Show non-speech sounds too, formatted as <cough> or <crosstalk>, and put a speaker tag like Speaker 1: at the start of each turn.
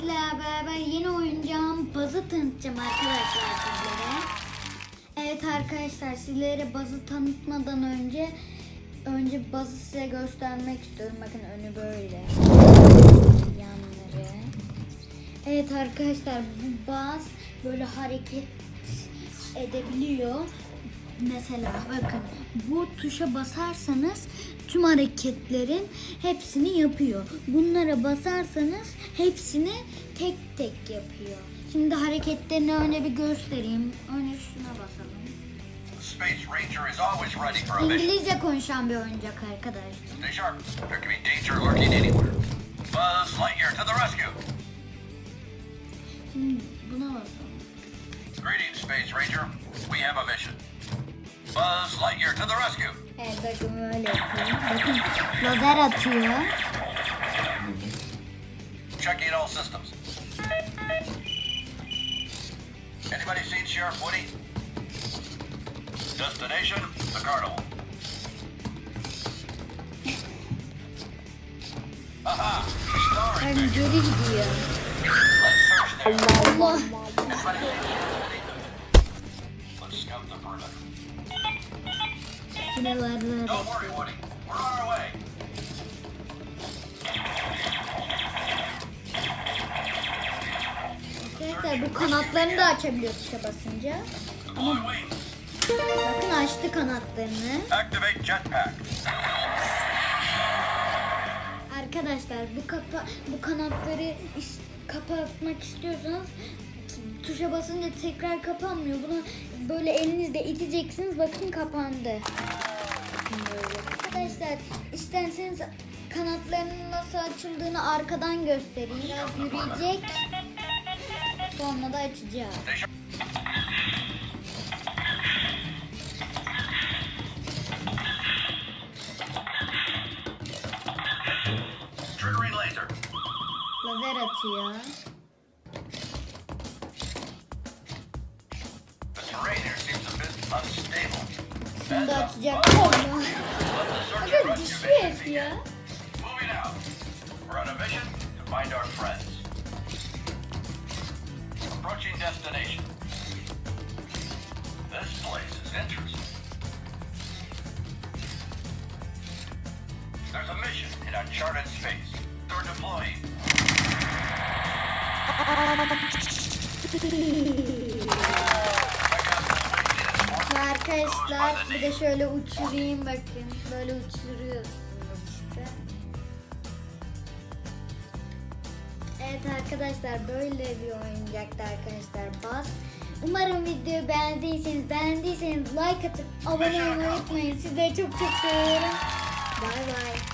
Speaker 1: sizlerle beraber yeni oyuncağım bazı tanıtacağım arkadaşlar sizlere. Evet arkadaşlar sizlere bazı tanıtmadan önce önce bazı size göstermek istiyorum. Bakın önü böyle. Yanları. Evet arkadaşlar bu baz böyle hareket edebiliyor. Mesela bakın bu tuşa basarsanız tüm hareketlerin hepsini yapıyor. Bunlara basarsanız hepsini tek tek yapıyor. Şimdi hareketlerini öne bir göstereyim. Öne şuna basalım.
Speaker 2: Space Ranger is always ready for a mission.
Speaker 1: İngilizce konuşan bir oyuncak arkadaşlar.
Speaker 2: Stay sharp. There can be danger lurking anywhere. Buzz Lightyear to the rescue.
Speaker 1: Şimdi buna basalım.
Speaker 2: Greetings, Space Ranger. We have a mission. Uh, Buzz Lightyear to the rescue.
Speaker 1: Evet bakın böyle yapıyor. Bakın lazer atıyor.
Speaker 2: Checking all systems. Anybody seen Sheriff Woody? Destination, the carnival. <laughs> Aha! Starring
Speaker 1: Ben geri gidiyor.
Speaker 2: Let's search there.
Speaker 1: Allah.
Speaker 2: Woody? Let's scout the.
Speaker 1: Arkadaşlar bu kanatlarını da açabiliyor tuşa basınca.
Speaker 2: Wings.
Speaker 1: Bakın açtı kanatlarını. Arkadaşlar bu kapa bu kanatları kapatmak istiyorsanız tuşa basınca tekrar kapanmıyor. Bunu böyle elinizle iteceksiniz. Bakın kapandı. Böyle. Arkadaşlar isterseniz kanatlarının nasıl açıldığını arkadan göstereyim. Biraz yürüyecek. Sonra da açacağız. Lazer atıyor.
Speaker 2: Here seems a bit unstable.
Speaker 1: That's
Speaker 2: da atacak. Korna.
Speaker 1: Aga dişi
Speaker 2: herif
Speaker 1: ya.
Speaker 2: Approaching destination. This place is interesting. There's a mission in uncharted space. They're deploying.
Speaker 1: Thank <laughs> you. Arkadaşlar bir de şöyle uçurayım bakın. Böyle uçuruyorsunuz işte. Evet arkadaşlar böyle bir oyuncaktı arkadaşlar Bas. Umarım videoyu beğendiyseniz beğendiyseniz like atıp abone olmayı unutmayın. Sizleri çok çok seviyorum. Bay bay.